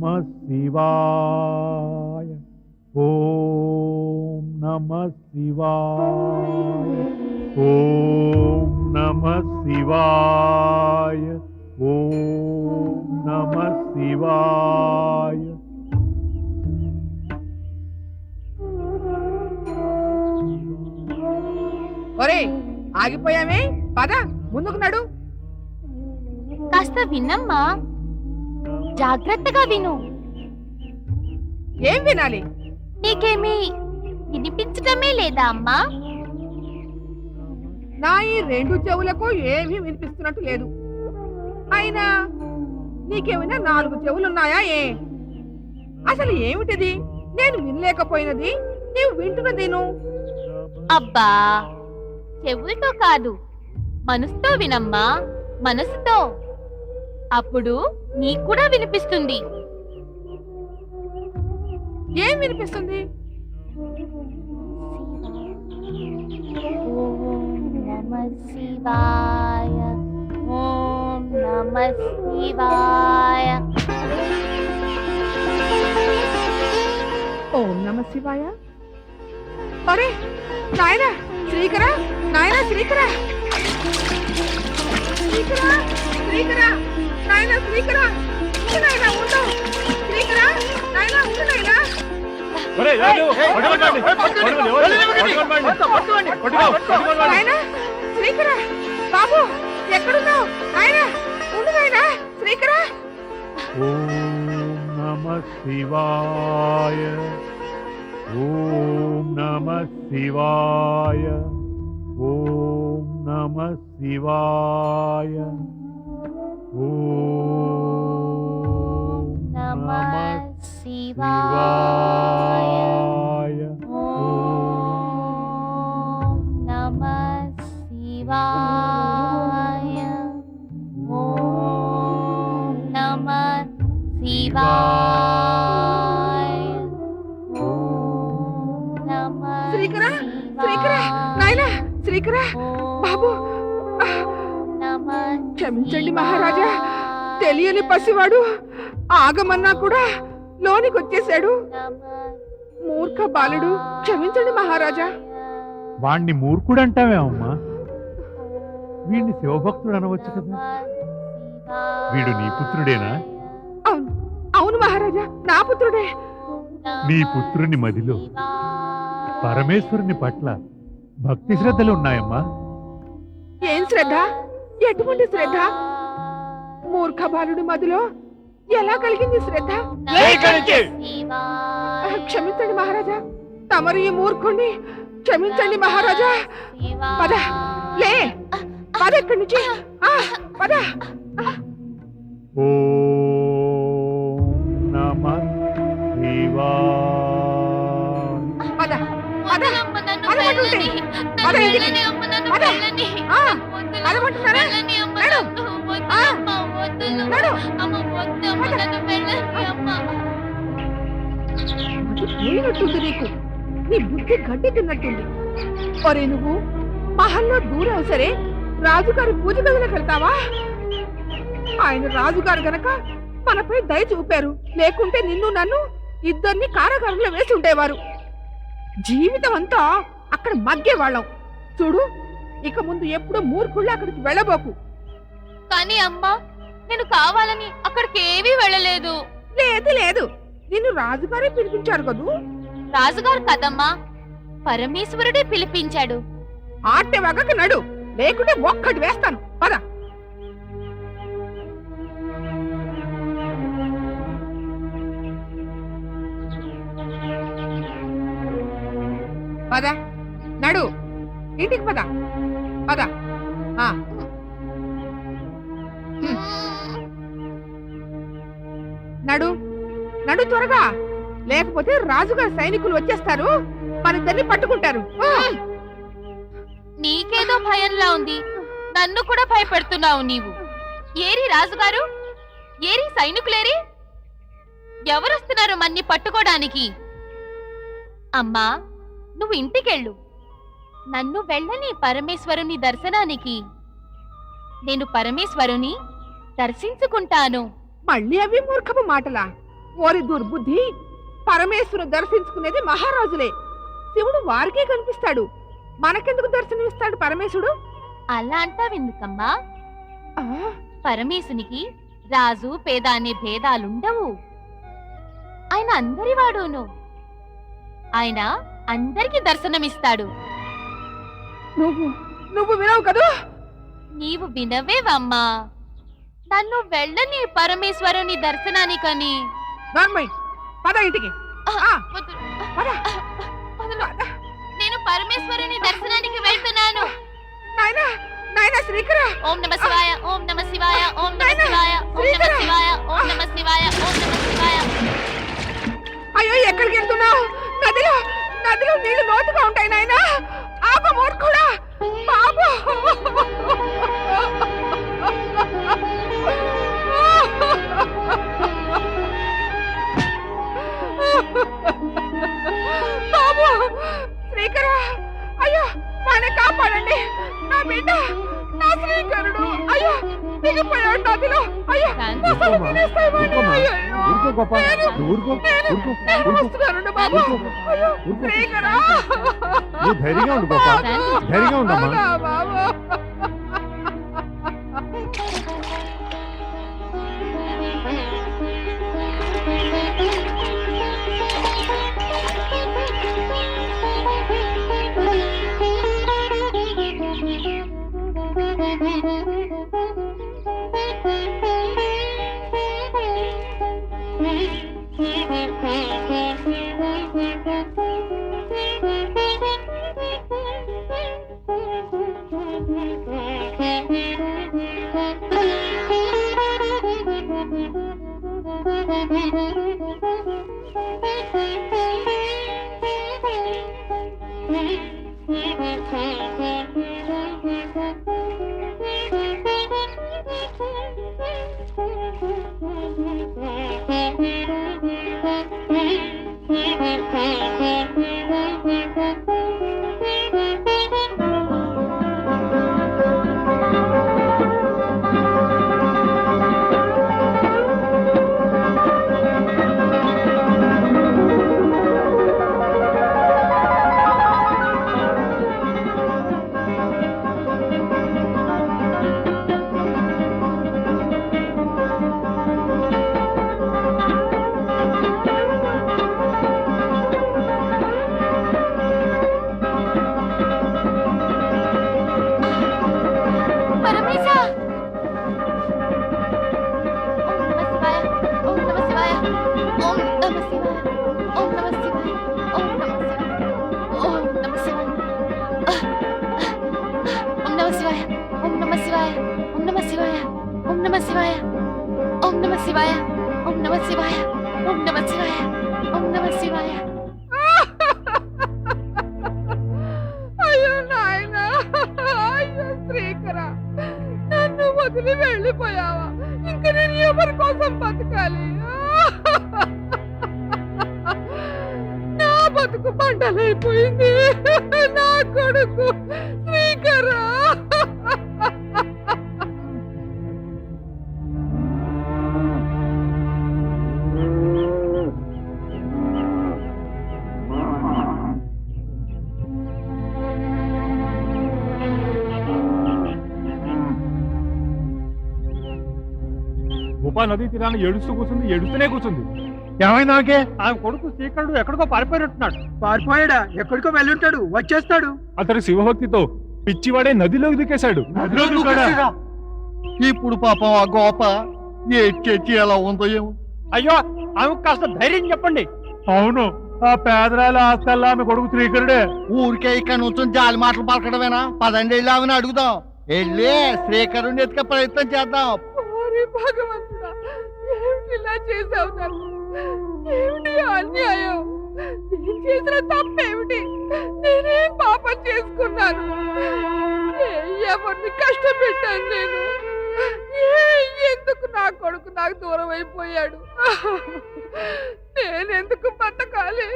నమ శివాయ ఓం నమ శివాయ ఓం నమ శివాయ ఓం నమ శివాయ ఒరే ఆగిపోయామే? పద ముందుకు నడు. కాస్త విన్నమ్మా జాగ్రత్తగా విను. ఏం వినాలి? నీకేమీ వినిపించటమే లేదా అమ్మా? నా ఈ రెండు చెవులకు ఏమీ వినిపిస్తున్నట్టు లేదు. అయినా నీకేమైనా నాలుగు చెవులున్నాయా ఏ? అసలు ఏమిటిది? నేను వినలేకపోయినది. నీవు వింటున్నదేను అబ్బా చెవులతో కాదు మనసుతో వినమ్మా మనసుతో. అప్పుడు నీకు కూడా వినిపిస్తుంది. ఏం వినిపిస్తుంది? శివాయ ఓం నమ శివాయ. ఓం నమ శివాయ. అరే నాయన శ్రీకర నాయన శ్రీకర. శ్రీకర శ్రీకర. నాయన శ్రీకర. నాయన ఉండు. శ్రీకర నాయన ఉండు నాయన. నాయన శ్రీకర బాబు ఎక్కడున్నావు? నాయన ఉండు నాయన శ్రీకర. ఓం నమ శివాయ. ఓం నమ శివాయ. ఓం నమ శివాయ. ఓం నమ నమ పసివాడు ఆగమన్నా కూడా లోనికి వచ్చేశాడు మూర్ఖ బాలుడు క్షమించండి మహారాజా. వాణ్ణి మూర్ఖుడు అంటావేమమ్మా వీడిని శివభక్తుడు అనవచ్చు కదా. వీడు నీ పుత్రుడేనా? అవును అవును మహారాజా నా పుత్రుడే. నీ పుత్రుని మదిలో పరమేశ్వరుని పట్ల భక్తి శ్రద్ధలు ఉన్నాయమ్మా. ఏం శ్రద్ధ? ఎటువంటి శ్రద్ధ? మూర్ఖ బాలుడి మదిలో ఎలా కలిగింది శ్రద్ధ? క్షమించండి మహారాజా. తమరు ఈ మూర్ఖుణ్ణి క్షమించండి మహారాజా. పద. లే. పద ఇక్కడి నుంచి. పద. ఓం నమ శివాయ పద. పద. వదలమ్మ నన్ను పద పట్టుంటే. వెళ్ళని. నన్ను పద. ఇంటికి. వెళ్ళని అమ్మ, నన్ను పద. అది పోయినట్టుంది నీకు? నీ బుద్ధి గడ్డి తిన్నట్టుంది ఒరే నువ్వు మహల్లో దూరం సరే రాజుగారి పూజ గదిలోకి వెళ్తావా? ఆయన రాజుగారు గనక మనపై దయ చూపారు లేకుంటే నిన్ను నన్ను ఇద్దరిని కారాగారంలో వేసి ఉండేవారు జీవితం అంతా అక్కడ మగ్గేవాళ్ళం చూడు ఇక ముందు ఎప్పుడు మూర్ఖుళ్ళ అక్కడికి వెళ్ళబోకు. కానీ అమ్మ నేను కావాలని అక్కడికి ఏమీ వెళ్ళలేదు. లేదు లేదు. నిన్ను రాజుగారే పిలిపించారు కదూ? రాజుగారు కదమ్మా. పరమేశ్వరుడే పిలిపించాడు. ఆటె వగకు నడు. లేకుంటే ఒక్కటి వేస్తాను. పద. పద. నడు. ఇంటికి పద. పద. ఆ, నడు. నడు త్వరగా. లేకపోతే రాజుగారి సైనికులు వచ్చేస్తారు. మనిద్దరిని పట్టుకుంటారు. నీకేదో భయంలా ఉంది. నన్ను కూడా భయపెడుతున్నావు నీవు. ఏరి రాజుగారు? ఏరి సైనికులేరి? ఎవరొస్తున్నారు మన్ని పట్టుకోడానికి? అమ్మా నువ్వు ఇంటికెళ్ళు. నన్ను వెళ్ళని పరమేశ్వరుని దర్శనానికి. నేను పరమేశ్వరుని దర్శించుకుంటాను. మళ్ళీ అవి మూర్ఖపు మాటలా? ఓరి దుర్బుద్ధి! పరమేశ్వరు దర్శించుకునేది మహారాజులే. శివుడు వారికే కనిపిస్తాడు. మనకెందుకు దర్శనమిస్తాడు పరమేశుడు అలా అంటావెందుకమ్మా పరమేశునికి రాజు పేద అనే భేదాలుండవు. ఆయన అందరి వాడును. ఆయన అందరికి దర్శనమిస్తాడు. నువ్వు నువ్వు వినవు కదూ? నీవు వినవేవమ్మా? నన్ను వెళ్ళని పరమేశ్వరుని దర్శనానికని. పద ఇంటికి. ఆ, వద్దు. పద. వదలు. నేను పరమేశ్వరుని దర్శనానికి వెళ్తున్నాను. నాయనా నాయనా శ్రీకర. ఓం నమ శివాయ ఓం నమ శివాయ ఓం నమ శివాయ ఓం నమ శివాయ ఓం నమ శివాయ ఊరుకో గొప్ప ఊరుకో ఊరుకో. ఊరుకో. ధైర్యంగా ఉండు గొప్ప ధైర్యంగా ఉండమ్మా nghe Thank you. వదిలి వెళ్ళిపోయావా? ఇంక నేను ఎవరి కోసం బతకాలి? నా బతుకు పంటలైపోయింది నా కొడుకు శ్రీకరా. గోపా నదీ తీరాన్ని ఏడుస్తూ కూర్చుంది ఏడుస్తూనే కూర్చుంది. ఏమైనా నాకే ఆమె కొడుకు శ్రీకరుడు ఎక్కడికో పారిపోయినట్టున్నాడు. పారిపోయాడా? ఎక్కడికో వెళ్ళుంటాడు వచ్చేస్తాడు. అతడు శివభక్తితో పిచ్చివాడే నదిలోకి దికేశాడు? ఇప్పుడు పాపం ఆ గోప ఏ చెట్టి ఎలా ఉందో ఏమో. అయ్యో ఆమె కాస్త ధైర్యం చెప్పండి. అవును ఆ పేదరాల ఆస్తల్లా ఆమె కొడుకు శ్రీకరుడే. ఊరికే ఇక్కడ నుంచి జాలి మాటలు పలకడమేనా? పదండి వెళ్ళి ఆమెను అడుగుదాం. వెళ్ళి శ్రీకరుణ్ణి ఎత్తుక ప్రయత్నం చేద్దాం. భగవంతుడా. ఇలా చేసావు నాకు ఏమిటి అన్యాయం? నేను చేసిన తప్పేమిటి? నేనేం పాపం చేసుకున్నాను? ఎవరిని కష్టపెట్టాను నేను? ఎందుకు నా కొడుకు నాకు దూరం అయిపోయాడు? నేనెందుకు బతకాలి?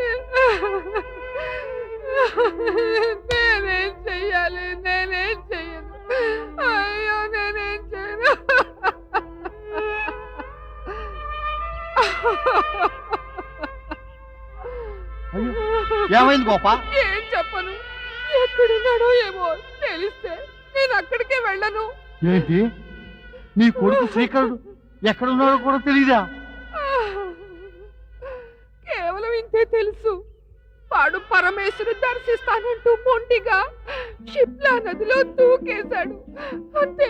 నేనేం చెయ్యాలి? నేనేం చెయ్యను? అయ్యో నేనేం ఏమైంది గోప? ఏం చెప్పను. ఎక్కడున్నాడో ఏమో తెలిస్తే నేను అక్కడికే వెళ్ళను. ఏంటి? నీ కొడుకు శ్రీకరుడు ఎక్కడున్నాడో కూడా తెలీదా? కేవలం ఇంతే తెలుసు. వాడు పరమేశ్వరు దర్శిస్తానంటూ మొండిగా షిప్లా నదిలో దూకేశాడు. అంతే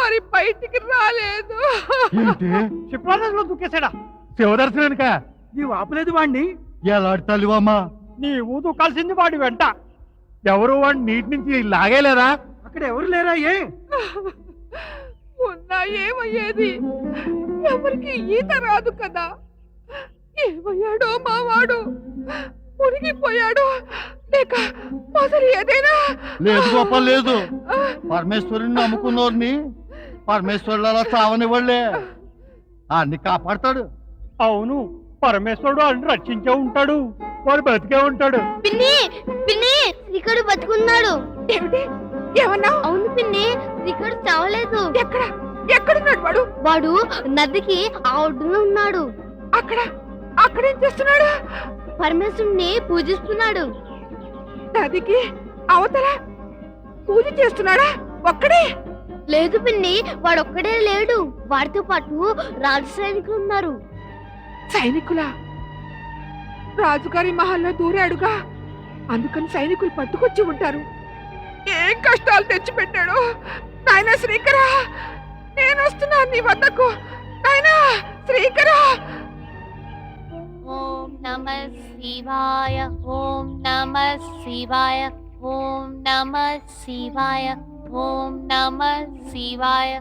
మరి బయటికి రాలేదు. ఏంటి? శిప్రానంలో దుక్కేశాడా శివదర్శనానిక? నీవు ఆపలేదు వాణ్ణి. ఎలాంటి తల్లివమ్మా? నీవు దుకాల్సింది వాడి వెంట. ఎవరు వాడిని నీటి నుంచి లాగేలేదా? అక్కడ ఎవరు లేరా ఏ? ఉన్నా ఏమయ్యేది? ఎవరికి ఈత రాదు కదా. ఏమయ్యాడో మావాడు? మునిగిపోయాడు. లేక మొదలు ఏదైనా? లేదు గోప లేదు. పరమేశ్వరుని నమ్ముకున్నోర్ని పరమేశ్వరుడు అలా చావనివ్వలే అన్ని కాపాడతాడు. అవును. పరమేశ్వరుడు అని రక్షించే ఉంటాడు. వాడు బతికే ఉంటాడు. పిన్ని పిన్ని శ్రీకరుడు బతుకున్నాడు. ఏమిటి? ఏమన్నా? అవును పిన్ని శ్రీకరుడు చావలేదు. ఎక్కడ? ఎక్కడున్నాడు వాడు? వాడు నదికి ఆ ఒడ్డున ఉన్నాడు. అక్కడ? అక్కడేం చేస్తున్నాడు? పరమేశ్వరుణ్ణి పూజిస్తున్నాడు. నదికి అవతల పూజ చేస్తున్నాడా? ఒక్కడే? లేదు పిన్ని వాడొక్కడే లేడు. వాడితో పాటు రాజు సైనికులు ఉన్నారు. సైనికులా? రాజుగారి మహల్లో దూరాడుగా అందుకని సైనికులు పట్టుకొచ్చి ఉంటారు. ఏం కష్టాలు తెచ్చిపెట్టాడు? నాయన శ్రీకరా! నేను వస్తున్నాను నీ వద్దకు. నాయన శ్రీకరా! ఓం నమ శివాయ ఓం నమ శివాయ ఓం నమ శివాయ ఓం నమ శివాయ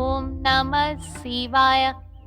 ఓం నమ శివాయ.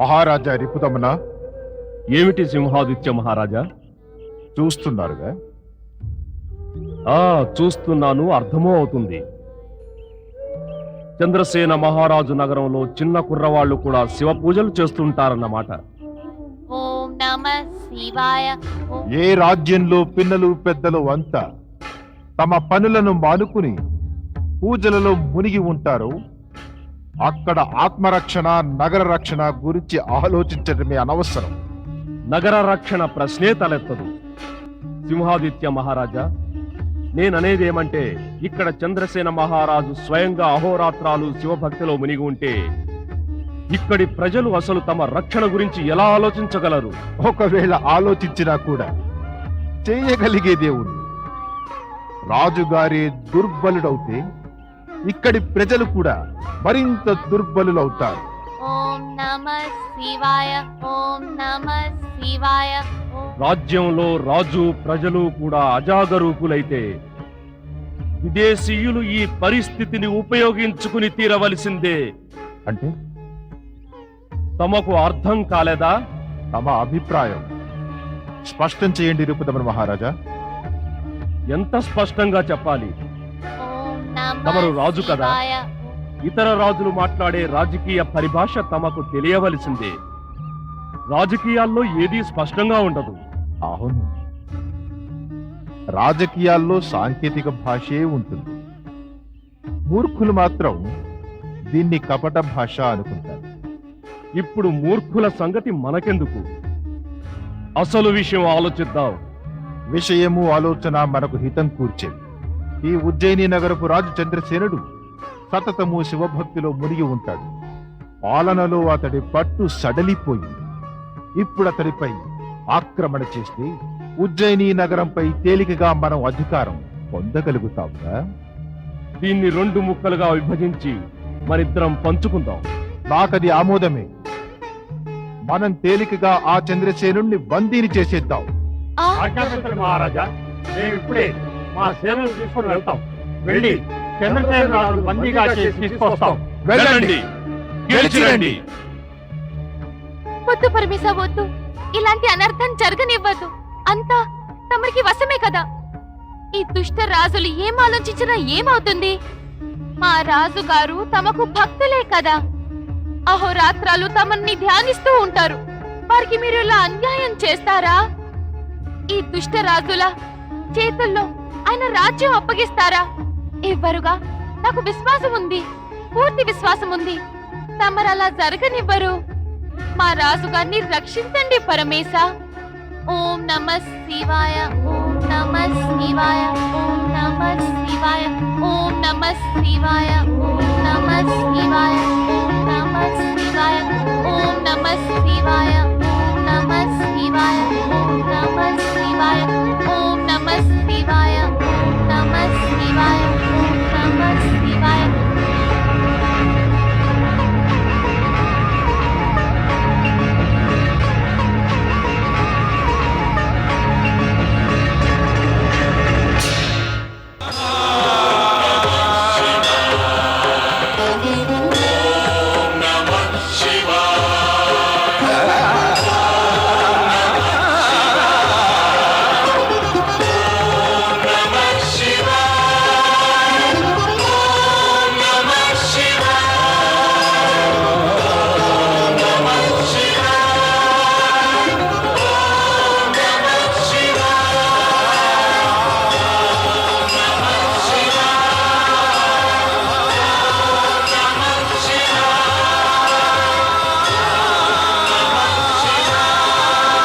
మహారాజా రిపుదమన? ఏమిటి సింహాదిత్య మహారాజా? చూస్తున్నారుగా? ఆ చూస్తున్నాను అర్థమూ అవుతుంది. చంద్రసేన మహారాజు నగరంలో చిన్న కుర్రవాళ్ళు కూడా శివ పూజలు చేస్తుంటారన్నమాట. ఓం నమ శివాయ. ఓం ఏ రాజ్యంలో పిన్నలు పెద్దలు అంతా తమ పనులను మానుకుని పూజలలో మునిగి ఉంటారో అక్కడ ఆత్మరక్షణ నగర రక్షణ గురించి ఆలోచించడమే అనవసరం. నగర రక్షణ ప్రశ్నే తలెత్తదు. సింహాదిత్య మహారాజా నేననేదేమంటే ఇక్కడ చంద్రసేన మహారాజు స్వయంగా అహోరాత్రాలు శివభక్తిలో మునిగి ఉంటే ఇక్కడి ప్రజలు అసలు తమ రక్షణ గురించి ఎలా ఆలోచించగలరు? ఒకవేళ ఆలోచించినా కూడా చేయగలిగేదే ఉంది రాజుగారే దుర్బలుడవుతే ఇక్కడి ప్రజలు కూడా మరింత దుర్బలులవుతారు. ఓం నమ శివాయ ఓం నమ శివాయ ఓం. రాజ్యంలో రాజు ప్రజలు కూడా అజాగరూకులైతే విదేశీయులు ఈ పరిస్థితిని ఉపయోగించుకుని తీరవలసిందే. అంటే? తమకు అర్థం కాలేదా? తమ అభిప్రాయం. స్పష్టం చేయండి రిపుదమన మహారాజా. ఎంత స్పష్టంగా చెప్పాలి? తమరు రాజు కదా? ఇతర రాజులు మాట్లాడే రాజకీయ పరిభాష తమకు తెలియవలసిందే. రాజకీయాల్లో ఏదీ స్పష్టంగా ఉండదు. అవును. రాజకీయాల్లో సాంకేతిక భాషే ఉంటుంది. మూర్ఖులు మాత్రం దీన్ని కపట భాష అనుకుంటారు. ఇప్పుడు మూర్ఖుల సంగతి మనకెందుకు? అసలు విషయం ఆలోచిద్దాం. విషయము ఆలోచన మనకు హితం కూర్చేది. ఈ ఉజ్జయిని నగరపు రాజు చంద్రసేనుడు సతతము శివభక్తిలో మునిగి ఉంటాడు. పాలనలో అతడి పట్టు సడలిపోయింది. ఇప్పుడు అతడిపై ఆక్రమణ చేస్తే ఉజ్జయిని నగరంపై తేలికగా మనం అధికారం పొందగలుగుతాంగా దీన్ని రెండు ముక్కలుగా విభజించి మనిద్దరం పంచుకుందాం. నాకది ఆమోదమే. మనం తేలికగా ఆ చంద్రసేనుణ్ణి బందీని చేసేద్దాం. మహారాజా మేము ఇప్పుడే మా సేనలు తీసుకుని వెళ్తాం. వెళ్ళి చంద్రసేన రాజు బందీగా చేసి తీసుకొస్తాం. వెళ్ళండి. గెలిచి రండి వద్దు పరమేశ వద్దు. ఇలాంటి అనర్థం జరగనివ్వద్దు అంతా తమరికి వశమే కదా. ఈ దుష్ట రాజులు ఏం ఆలోచించినా ఏమవుతుంది? మా రాజుగారు తమకు భక్తులే కదా. అహోరాత్రాలు తమన్ని ధ్యానిస్తూ ఉంటారు. వారికి మీరు ఇలా అన్యాయం చేస్తారా? ఈ దుష్ట రాజుల చేతుల్లో ఆయన రాజ్యం అప్పగిస్తారా? ఇవ్వరుగా. నాకు విశ్వాసం ఉంది. పూర్తి విశ్వాసం ఉంది. తమరు అలా జరగనివ్వరు. మా రాజుగారిని రక్షించండి పరమేశ. ఓం నమ శివాయ. ఓం నమ శివాయ. ఓం నమ శివాయ. ఓం నమ శివాయ. ఓం నమ శివాయ. ఓం నమ శివాయ. శివాయ